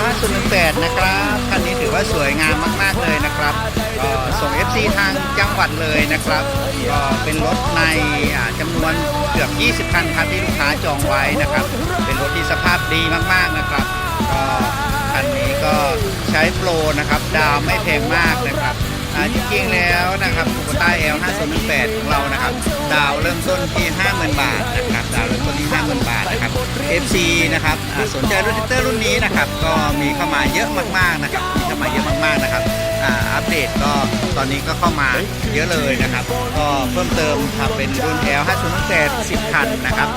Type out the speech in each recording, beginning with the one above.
L508 นะครับคันนี้ถือว่าสวยงามมากๆเลยนะครับก็ส่ง FC ทางจังหวัดเลยนะครับก็เป็นรถในจำนวนเกือบ 20 คันครับที่ลูกค้าจองไว้นะครับ เป็นรถที่สภาพดีมากๆนะครับก็คันนี้ก็ใช้โปรนะครับ ดาวไม่แพงมากนะครับ จริงๆแล้วนะครับคูปต้า L5018 ของเรานะครับ ดาวเริ่มต้นที่ 50,000 บาทนะครับดาวเริ่มต้นที่ 50,000 บาทนะครับ FC นะครับสนใจรถแท็กเตอร์รุ่นนี้นะครับ ก็มีเข้ามาเยอะมากๆนะครับมีเข้ามาเยอะมากๆนะครับอ่าอัปเดตก็ตอนนี้ก็เข้ามาเยอะเลยนะครับ ก็เพิ่มเติมครับเป็นรุ่น L5018 10 คันนะครับ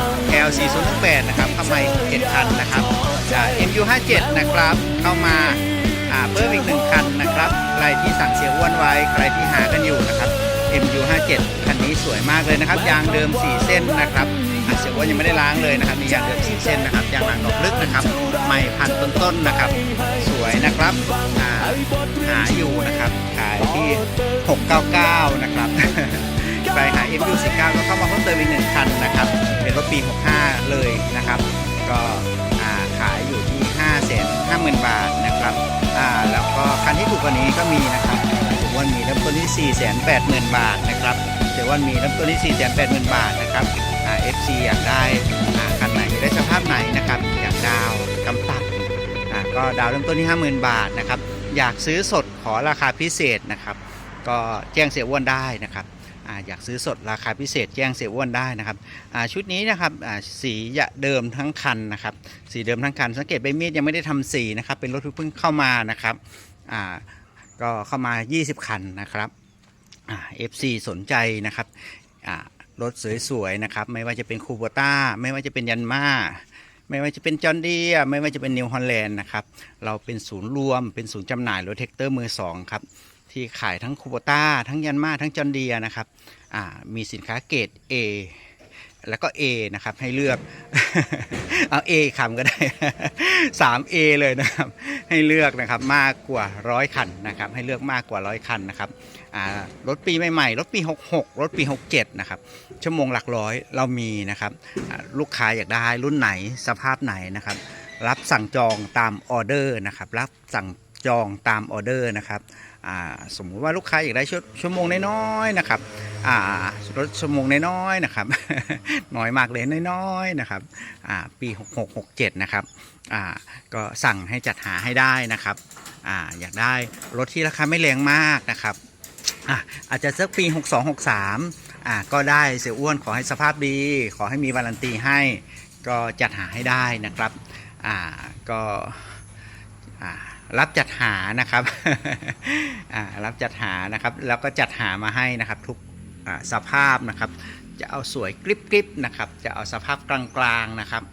L4018 นะครับเข้ามา7คันนะครับ MU57 นะครับเข้ามาอ่าเพิ่มอีกหนึ่ง ใครที่สั่งเสียอ้วนไว้ ใครที่หากันอยู่นะครับ MU57 คันนี้สวยมากเลยนะครับยางเดิม 4 เส้นนะครับเสียอ้วนยังไม่ได้ล้างเลยนะครับมียางเดิม 4 เส้นนะครับยางหลังดอกลึกนะครับใหม่พันต้นๆนะครับ สวยนะครับอ่าหาอยู่นะครับขายที่ 699 นะครับใครหา MU19 ก็เข้ามาเพิ่มเติมอีกหนึ่งคันนะครับเป็นรถปี 65 เลยนะครับ ก็ขายอยู่ที่ 5 5 0 0 0 0 บาทนะครับ อ่าแล้วก็คันที่ถูกกว่านี้ก็มีนะครับเซวันมีเริ่มต้นที่ 4 8 0 0 0 0 บาทนะครับเดี๋ยววันมีเริ่มต้นที่ 4 8 0 0 0 0 บาทนะครับอ่า FC อยากได้อ่าคันไหนได้สภาพไหนนะครับอยากดาวกำตัดอ่าก็ดาวเริ่มต้นที่ 50,000 บาทนะครับอยากซื้อสดขอราคาพิเศษนะครับ ก็แจ้งเสียอ้วนได้นะครับ อยากซื้อสดราคาพิเศษแจ้งเสียอ้วนได้นะครับชุดนี้นะครับสีเดิมทั้งคันนะครับสีเดิมทั้งคัน สังเกตใบมีดยังไม่ได้ทำสีนะครับเป็นรถที่เพิ่งเข้ามานะครับก็เข้ามา 20 คันนะครับอ่า FC สนใจนะครับรถสวยๆนะครับไม่ว่าจะเป็นคูโบต้าไม่ว่าจะเป็นยันมาไม่ว่าจะเป็นจอห์นดียไม่ว่าจะเป็นนิวฮอลแลนด์นะครับเราเป็นศูนย์รวมเป็นศูนย์จำหน่ายรถเทคเตอร์มือสองครับ ที่ขายทั้งคูโบต้าทั้งยันมาทั้งจอนเดียนะครับมีสินค้าเกรด A แล้วก็ A นะครับให้เลือกเอา A คำก็ได้ 3A เลยนะครับ ให้เลือกนะครับมากกว่าร้อยคันนะครับ ให้เลือกมากกว่าร้อยคันนะครับรถปีใหม่ๆรถปี 66 รถปี 67 นะครับ ชั่วโมงหลักร้อยเรามีนะครับลูกค้าอยากได้รุ่นไหนสภาพไหนนะครับ รับสั่งจองตามออเดอร์นะครับ รับสั่งจองตามออเดอร์นะครับ สมมุติว่าลูกค้าอยากได้ชั่วชั่วโมงน้อยๆนะครับอ่ารถชั่วโมงน้อยๆนะครับ น้อยมากเลยน้อยๆนะครับปี66 67นะครับก็สั่งให้จัดหาให้ได้นะครับออยากได้รถที่ราคาไม่แรงมากนะครับอะอาจจะสักปี 62 63อ่าก็ได้เสียอ้วนขอให้สภาพดี ขอให้มีวารันตีให้ ก็จัดหาให้ได้นะครับอ่าก็อ่า รับจัดหานะครับรับจัดหานะครับ แล้วก็จัดหามาให้นะครับทุกสภาพนะครับ จะเอาสวยกริบกริบนะครับ จะเอาสภาพกลางๆนะครับ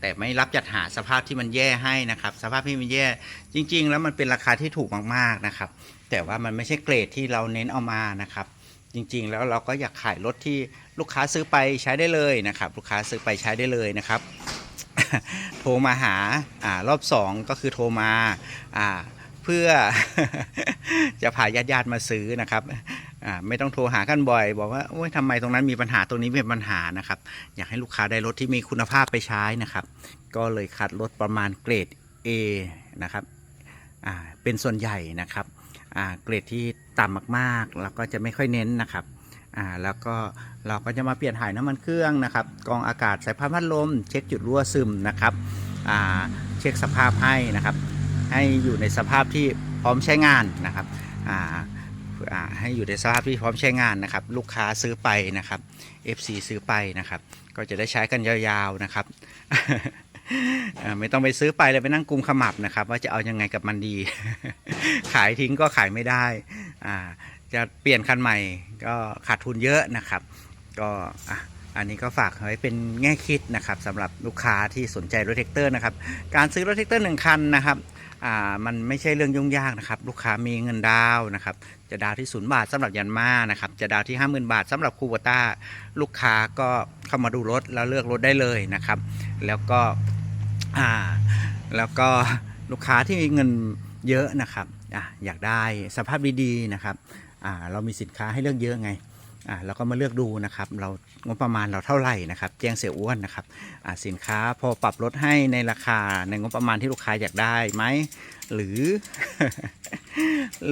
แต่ไม่รับจัดหาสภาพที่มันแย่ให้นะครับ สภาพที่มันแย่จริง ๆ แล้วมันเป็นราคาที่ถูกมากๆนะครับ แต่ว่ามันไม่ใช่เกรดที่เราเน้นเอามานะครับ จริงๆ แล้วเราก็อยากขายรถที่ลูกค้าซื้อไปใช้ได้เลยนะครับ ลูกค้าซื้อไปใช้ได้เลยนะครับ โทรมาหาอ่ารอบสองก็คือโทรมาอ่าเพื่อจะพาญาติญาติมาซื้อนะครับอ่าไม่ต้องโทรหากันบ่อย บอกว่าโอ้ยทำไมตรงนั้นมีปัญหาตรงนี้มีปัญหานะครับ อยากให้ลูกค้าได้รถที่มีคุณภาพไปใช้นะครับ ก็เลยคัดรถประมาณเกรด A นะครับอ่าเป็นส่วนใหญ่นะครับอ่าเกรดที่ต่ำมากๆ แล้วก็จะไม่ค่อยเน้นนะครับอ่าแล้วก็ เราก็จะมาเปลี่ยนถ่ายน้ำมันเครื่องนะครับกองอากาศสายพานพัดลม เช็คจุดรั่วซึมนะครับเช็คสภาพให้นะครับ ให้อยู่ในสภาพที่พร้อมใช้งานนะครับให้อยู่ในสภาพที่พร้อมใช้งานนะครับ ลูกค้าซื้อไปนะครับ FC ซื้อไปนะครับ ก็จะได้ใช้กันยาวๆนะครับไม่ต้องไปซื้อไปแล้วไปนั่งกุมขมับนะครับ ว่าจะเอายังไงกับมันดี ขายทิ้งก็ขายไม่ได้จะเปลี่ยนคันใหม่ก็ขาดทุนเยอะนะครับ ก็อะอันนี้ก็ฝากไว้เป็นแง่คิดนะครับสำหรับลูกค้าที่สนใจรถแท็กเตอร์นะครับการซื้อรถแท็กเตอร์หนึ่งคันนะครับอ่ามันไม่ใช่เรื่องยุ่งยากนะครับ ลูกค้ามีเงินดาวนะครับ จะดาวที่ศูนย์บาทสำหรับยันมานะครับ จะดาวที่ 50,000 บาทสำหรับคูบต้าลูกค้าก็เข้ามาดูรถแล้วเลือกรถได้เลยนะครับ แล้วก็อ่าแล้วก็ลูกค้าที่มีเงินเยอะนะครับอะอยากได้สภาพดีๆนะครับอ่าเรามีสินค้าให้เลือกเยอะไง อ่าเราก็มาเลือกดูนะครับ เรางบประมาณเราเท่าไหร่นะครับ แจ้งเสียอ้วนนะครับอ่าสินค้าพอปรับลดให้ในราคาในงบประมาณที่ลูกค้าอยากได้ไหมหรือ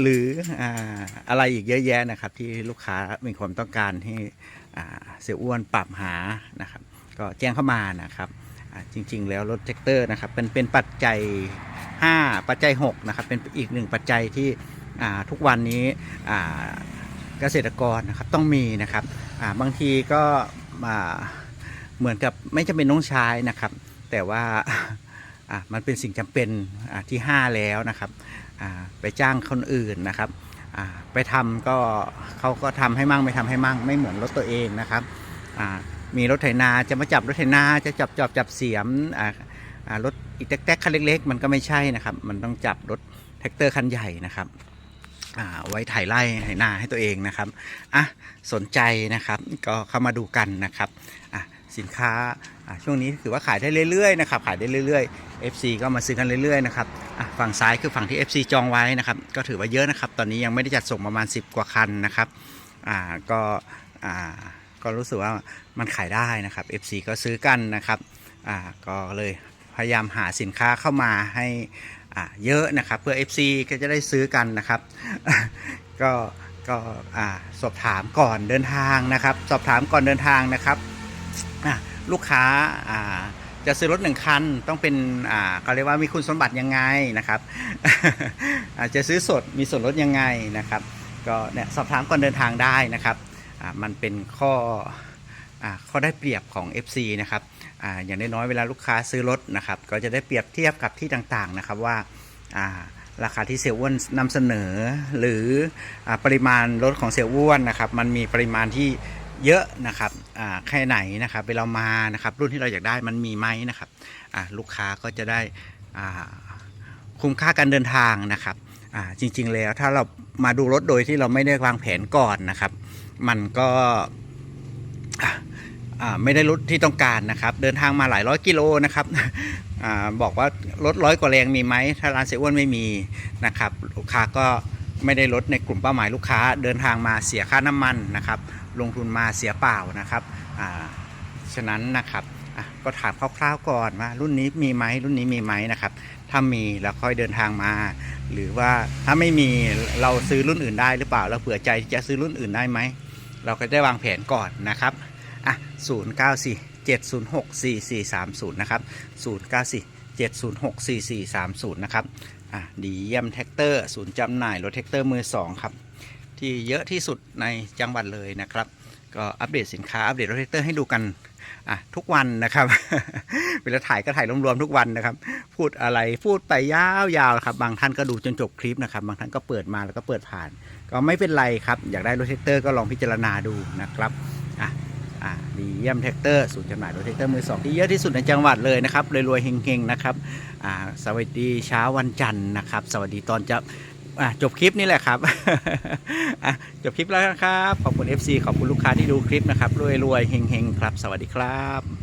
หรืออ่าอะไรอีกเยอะแยะนะครับ ที่ลูกค้ามีความต้องการที่อ่าเสียอ้วนปรับหานะครับ ก็แจ้งเข้ามานะครับอ่าจริง ๆ แล้วรถแท็กเตอร์นะครับเป็นเป็นปัจจัย 5 ปัจจัย6นะครับเป็นอีกหนึ่งปัจจัยที่อ่าทุกวันนี้อ่า เกษตรกรนะครับต้องมีนะครับาบางทีก็อ่าเหมือนกับไม่จำเป็นต้องใช้นะครับ แต่ว่ามันเป็นสิ่งจำเป็นที่ 5 แล้วนะครับไปจ้างคนอื่นนะครับไปทำก็เขาก็ทำให้มั่งไม่ทำให้มั่งไม่เหมือนรถตัวเองนะครับมีรถไถนาจะมาจับรถไถนาจะจับจอบจับเสียมรถอีแต๊กๆคันเล็ก ๆ มันก็ไม่ใช่นะครับ มันต้องจับรถแท็กเตอร์คันใหญ่นะครับ ไว้ไถไร่ไถนาให้ตัวเองนะครับอะสนใจนะครับก็เข้ามาดูกันนะครับอะสินค้าอะช่วงนี้ถือว่าขายได้เรื่อยๆนะครับขายได้เรื่อยๆ FC ก็มาซื้อกันเรื่อยๆนะครับอะฝั่งซ้ายคือฝั่งที่ FC จองไว้นะครับก็ถือว่าเยอะนะครับตอนนี้ยังไม่ได้จัดส่งประมาณ 10 กว่าคันนะครับอ่าก็อ่าก็รู้สึกว่ามันขายได้นะครับ FC ก็ซื้อกันนะครับอ่าก็เลยพยายามหาสินค้าเข้ามาให้ เยอะนะครับ เพื่อ FC ก็จะได้ซื้อกันนะครับ ก็ก็สอบถามก่อนเดินทางนะครับ สอบถามก่อนเดินทางนะครับลูกค้าจะซื้อรถหนึ่งคันต้องเป็นอ่าเขาเรียกว่ามีคุณสมบัติยังไงนะครับอาจจะซื้อสดมีส่วนลดยังไงนะครับ ก็เนี่ยสอบถามก่อนเดินทางได้นะครับมันเป็นข้อ ข้อได้เปรียบของ FC นะครับออย่างน้อยๆเวลาลูกค้าซื้อรถนะครับ ก็จะได้เปรียบเทียบกับที่ต่างๆนะครับว่าราคาที่เซลล์อ้วนนำเสนอ หรืออปริมาณรถของเซลล์อ้วนนะครับ มันมีปริมาณที่เยอะนะครับแค่ไหนนะครับเวลามานะครับ รุ่นที่เราอยากได้มันมีไหมนะครับลูกค้าก็จะได้คุ้มค่าการเดินทางนะครับจริง ๆ แล้วถ้าเรามาดูรถโดยที่เราไม่ได้วางแผนก่อนนะครับ มันก็ ไม่ได้รถที่ต้องการนะครับ เดินทางมาหลายร้อยกิโลนะครับอบอกว่ารถร้อยกว่าแรงมีไหมถ้าร้านเซอ้วนไม่มีนะครับลูกค้าก็ไม่ได้ลดในกลุ่มเป้าหมายลูกค้า เดินทางมาเสียค่าน้ำมันนะครับ ลงทุนมาเสียเปล่านะครับฉะนั้นนะครับก็ถามคร่าวๆก่อนว่ารุ่นนี้มีไหมรุ่นนี้มีไหมนะครับ ถ้ามีแล้วค่อยเดินทางมา หรือว่าถ้าไม่มีเราซื้อรุ่นอื่นได้หรือเปล่าเราเผื่อใจจะซื้อรุ่นอื่นได้ไหมเราก็ได้วางแผนก่อนนะครับ อะ094 706 4430 นะครับ 094 706 4430 นะครับ อะดีเยี่ยมแท็กเตอร์ศูนย์จำหน่ายรถแท็กเตอร์มือ 2 ครับ ที่เยอะที่สุดในจังหวัดเลยนะครับ ก็อัปเดตสินค้า อัปเดตรถแท็กเตอร์ให้ดูกันอะทุกวันนะครับ เวลาถ่ายก็ถ่ายรวมๆทุกวันนะครับ พูดอะไรพูดไปยาวๆครับ บางท่านก็ดูจนจบคลิปนะครับ บางท่านก็เปิดมาแล้วก็เปิดผ่าน ก็ไม่เป็นไรครับ อยากได้รถแท็กเตอร์ก็ลองพิจารณาดูนะครับ ดีเยี่ยมแท็กเตอร์ศูนย์จำหน่ายรถแท็กเตอร์มือสองที่เยอะที่สุดในจังหวัดเลยนะครับรวยๆเฮงๆนะครับสวัสดีเช้าวันจันทร์นะครับ สวัสดีตอนจะจบคลิปนี่แหละครับจบคลิปแล้วนะครับ ขอบคุณ FC ขอบคุณลูกค้าที่ดูคลิปนะครับรวยๆเฮงๆครับ สวัสดีครับ